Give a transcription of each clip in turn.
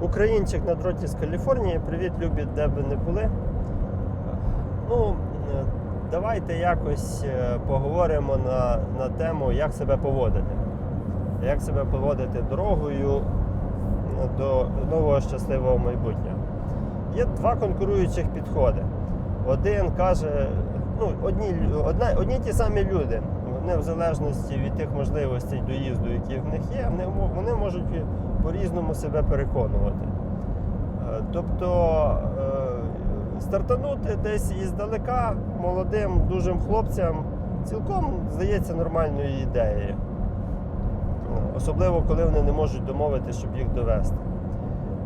Українчик на дроті з Каліфорнії. Привіт, любі, де би не були. Ну, е, давайте якось е, поговоримо на, на тему, як себе поводити. Як себе поводити дорогою е, до нового щасливого майбутнього. Є два конкуруючих підходи. Один каже, ну, одні, одна, одні ті самі люди, вони в залежності від тих можливостей доїзду, які в них є, вони, вони можуть по-різному себе переконувати. Е, Тобто е, стартанути десь іздалека молодим, дужим хлопцям цілком здається нормальною ідеєю. Особливо, коли вони не можуть домовити, щоб їх довести.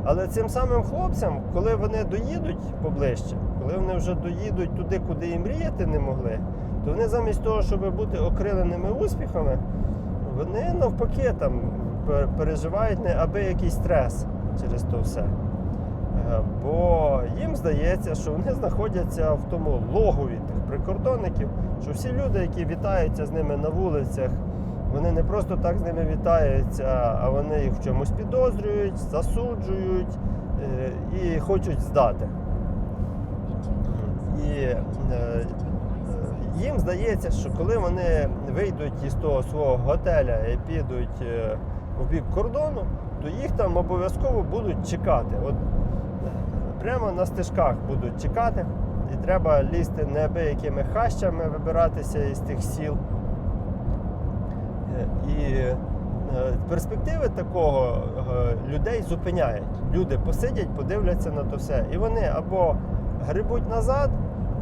Але цим самим хлопцям, коли вони доїдуть поближче, коли вони вже доїдуть туди, куди і мріяти не могли, то вони замість того, щоб бути окриленими успіхами, вони навпаки там переживають неабиякий стрес через то все. Е, Бо їм здається, що вони знаходяться в тому логові тих прикордонників, що всі люди, які вітаються з ними на вулицях, вони не просто так з ними вітаються, а вони їх в чомусь підозрюють, засуджують е, і хочуть здати. І їм здається, що коли вони вийдуть із того свого готеля і підуть е, у бік кордону, то їх там обов'язково будуть чекати. От е, прямо на стежках будуть чекати, і треба лізти неабиякими хащами, вибиратися із тих сіл. Е, І е, перспективи такого е, людей зупиняють. Люди посидять, подивляться на то все. І вони або грибуть назад,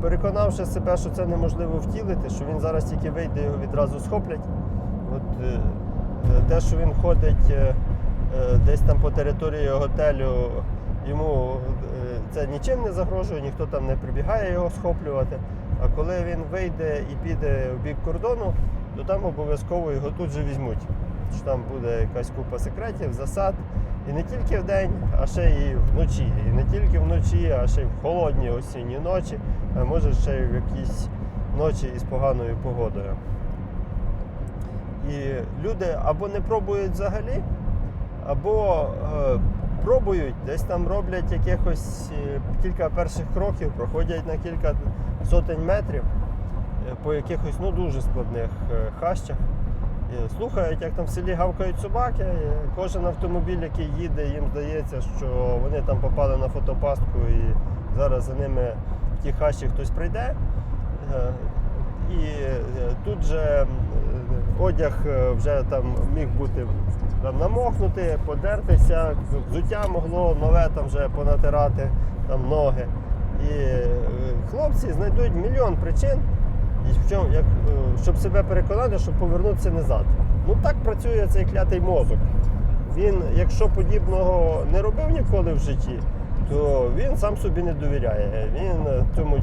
переконавши себе, що це неможливо втілити, що він зараз тільки вийде, його відразу схоплять. От, е, е, те, що він ходить е, десь там по території готелю, йому це нічим не загрожує, ніхто там не прибігає його схоплювати. А коли він вийде і піде в бік кордону, то там обов'язково його тут же візьмуть. Що там буде якась купа секретів, засад. І не тільки вдень, а ще і вночі. І не тільки вночі, а ще й в холодні осінні ночі, а може ще й в якісь ночі із поганою погодою. І люди або не пробують взагалі, або е, пробують, десь там роблять якихось е, кілька перших кроків, проходять на кілька сотень метрів е, по якихось ну, дуже складних е, хащах. І слухають, як там в селі гавкають собаки. Кожен автомобіль, який їде, їм здається, що вони там попали на фотопастку і зараз за ними в ті хащі хтось прийде. Е, І е, тут же е, одяг е, вже там міг бути там, намокнути, подертися, взуття могло нове там вже понатирати там, ноги. І е, хлопці знайдуть мільйон причин, і як, е, щоб себе переконати, щоб повернутися назад. Ну так працює цей клятий мозок. Він, якщо подібного не робив ніколи в житті, то він сам собі не довіряє. Він е, цьому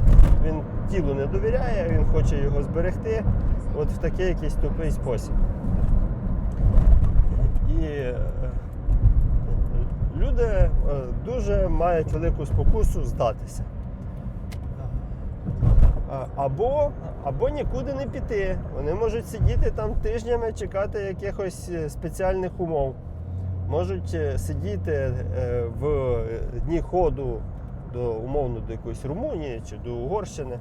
він тілу не довіряє, він хоче його зберегти от в такий якийсь тупий спосіб. І е, люди е, дуже мають велику спокусу здатися. А- Або, або нікуди не піти. Вони можуть сидіти там тижнями, чекати якихось е, спеціальних умов. Можуть е, сидіти е, в дні ходу до умовно до якоїсь Румунії чи до Угорщини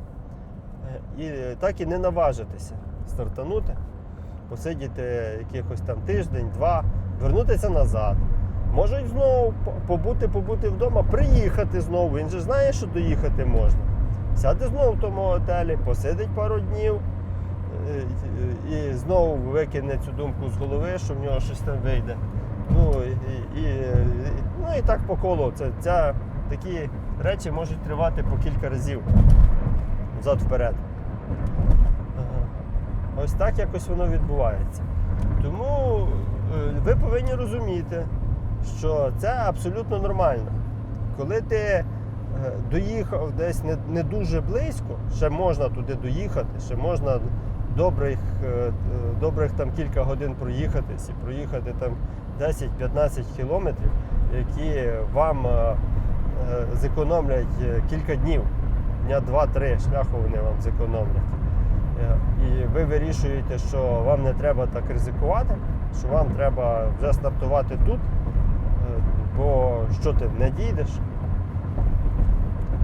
е, і так і не наважитися стартанути, посидіти якихось там тиждень, два, вернутися назад. Можуть знову побути, побути вдома, приїхати знову. Він же знає, що доїхати можна. Сяде знову в тому готелі, посидить пару днів е, і знову викине цю думку з голови, що в нього щось там вийде. Ну і, і, ну, і так по колу. Це, ця, такі речі можуть тривати по кілька разів взад вперед. Ось так якось воно відбувається. Тому е, ви повинні розуміти, що це абсолютно нормально. Коли ти доїхав десь не, не дуже близько, ще можна туди доїхати, ще можна добрих, е, е, добрих там кілька годин проїхатись і проїхати там 10-15 кілометрів, які вам е, е, зекономлять е, кілька днів, дня 2-3 шляху вони вам зекономлять. Е, І ви вирішуєте, що вам не треба так ризикувати, що вам треба вже стартувати тут, е, бо що ти не дійдеш.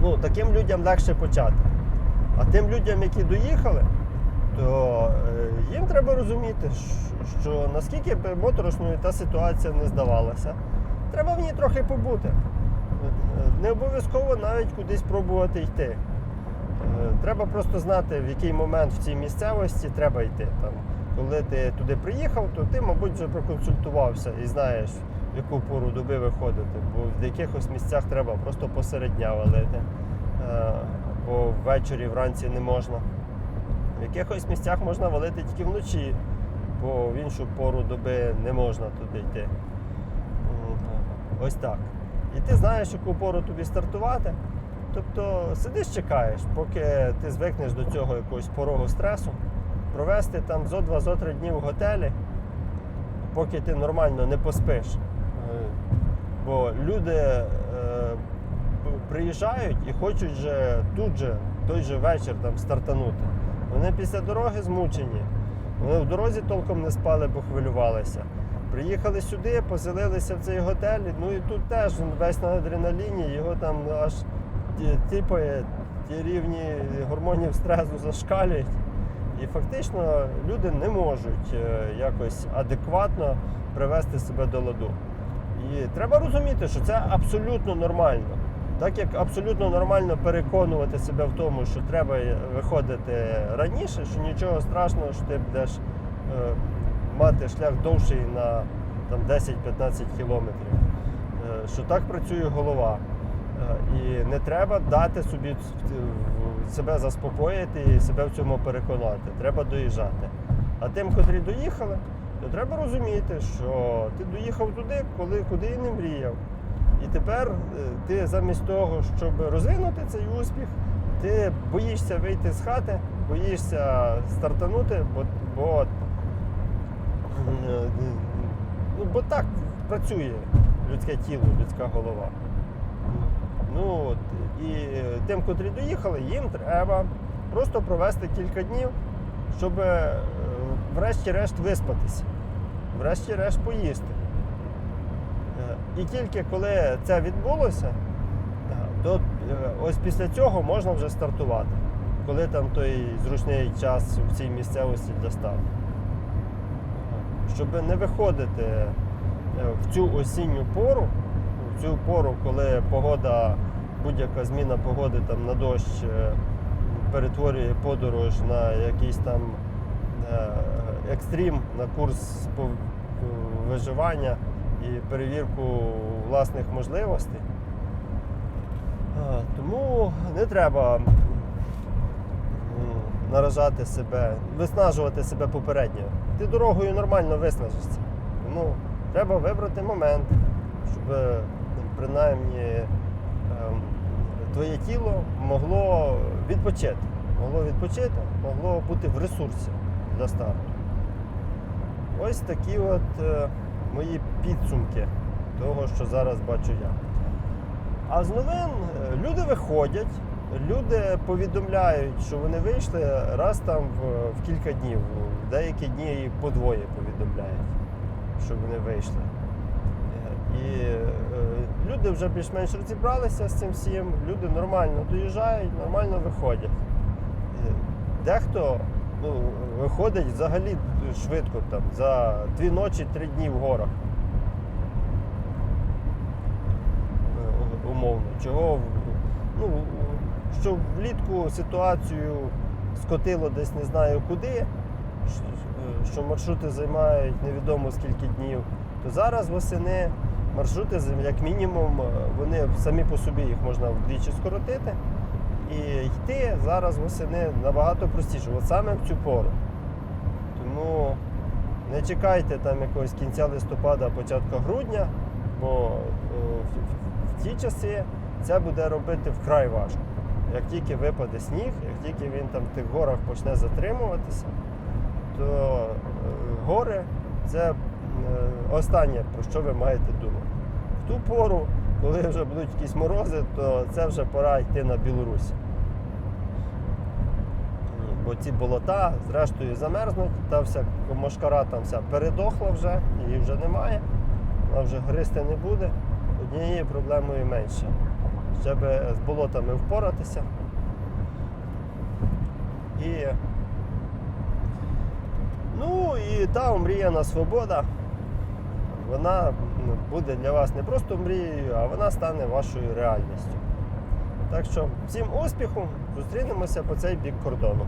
Ну, таким людям легше почати. А тим людям, які доїхали, то е, їм треба розуміти, що- наскільки б моторошною та ситуація не здавалася, треба в ній трохи побути. Е, Не обов'язково навіть кудись пробувати йти. Е, Треба просто знати, в який момент в цій місцевості треба йти. Там, коли ти туди приїхав, то ти, мабуть, вже проконсультувався і знаєш, в яку пору доби виходити. Бо в якихось місцях треба просто посеред дня валити, е, бо ввечері вранці не можна. В якихось місцях можна валити тільки вночі, бо в іншу пору доби не можна туди йти. Ось так. І ти знаєш, яку пору тобі стартувати. Тобто сидиш, чекаєш, поки ти звикнеш до цього якогось порогу стресу, провести там зо два, зо три дні в готелі, поки ти нормально не поспиш. Бо люди е, приїжджають і хочуть же тут же, той же вечір там стартанути. Вони після дороги змучені. Вони в дорозі толком не спали, бо хвилювалися. Приїхали сюди, поселилися в цей готель, ну і тут теж весь на адреналіні, його там аж ті- тіпає, ті рівні гормонів стресу зашкалюють. І фактично люди не можуть е, якось адекватно привести себе до ладу. І треба розуміти, що це абсолютно нормально. Так як абсолютно нормально переконувати себе в тому, що треба виходити раніше, що нічого страшного, що ти будеш е, мати шлях довший на там, 10-15 кілометрів. Е, що так працює голова. Е, і не треба дати собі себе заспокоїти і себе в цьому переконати. Треба доїжджати. А тим, котрі доїхали, то треба розуміти, що ти доїхав туди, коли, куди і не мріяв. І тепер е, ти замість того, щоб розвинути цей успіх, ти боїшся вийти з хати, боїшся стартанути, бо, бо, е, ну, бо так працює людське тіло, людська голова. Ну, от, і тим, котрі доїхали, їм треба просто провести кілька днів, щоб е, врешті-решт виспатися, врешті-решт поїсти. Е, І тільки коли це відбулося, е, то е, ось після цього можна вже стартувати, коли там той зручний час в цій місцевості старту. Щоб не виходити в цю осінню пору, в цю пору, коли погода, будь-яка зміна погоди там, на дощ перетворює подорож на якийсь там екстрім, на курс виживання і перевірку власних можливостей. Тому не треба наражати себе, виснажувати себе попередньо. Ти дорогою нормально виснажишся. Тому треба вибрати момент, щоб е, принаймні ем, твоє тіло могло відпочити. Могло відпочити, могло бути в ресурсі для старту. Ось такі от е, мої підсумки того, що зараз бачу я. А з новин е, люди виходять, люди повідомляють, що вони вийшли раз там в, в кілька днів. В деякі дні і по двоє повідомляють, що вони вийшли. Е, І е, люди вже більш-менш розібралися з цим всім, люди нормально доїжджають, нормально виходять. Е, Дехто ну, виходить взагалі швидко, там, за дві ночі, три дні в горах. Е, Умовно. Чого ну, що влітку ситуацію скотило десь не знаю куди, що- що маршрути займають невідомо скільки днів, то зараз восени маршрути як мінімум е, вони самі по собі їх можна вдвічі скоротити. І йти зараз восени набагато простіше, от саме в цю пору. Тому не чекайте там якогось кінця листопада, початку грудня, бо е, в, ті часи це буде робити вкрай важко. Як тільки випаде сніг, як тільки він там в тих горах почне затримуватися, то е, гори це е, останнє, про що ви маєте думати. В ту пору, коли вже будуть якісь морози, то це вже пора йти на Білорусь. Бо ці болота, зрештою, замерзнуть, та вся мошкара там вся передохла вже, її вже немає, вона вже гристи не буде. однією проблемою менше. Щоб з болотами впоратися. І Ну і та омріяна свобода, вона буде для вас не просто мрією, а вона стане вашою реальністю. Так що всім успіху, зустрінемося по цей бік кордону.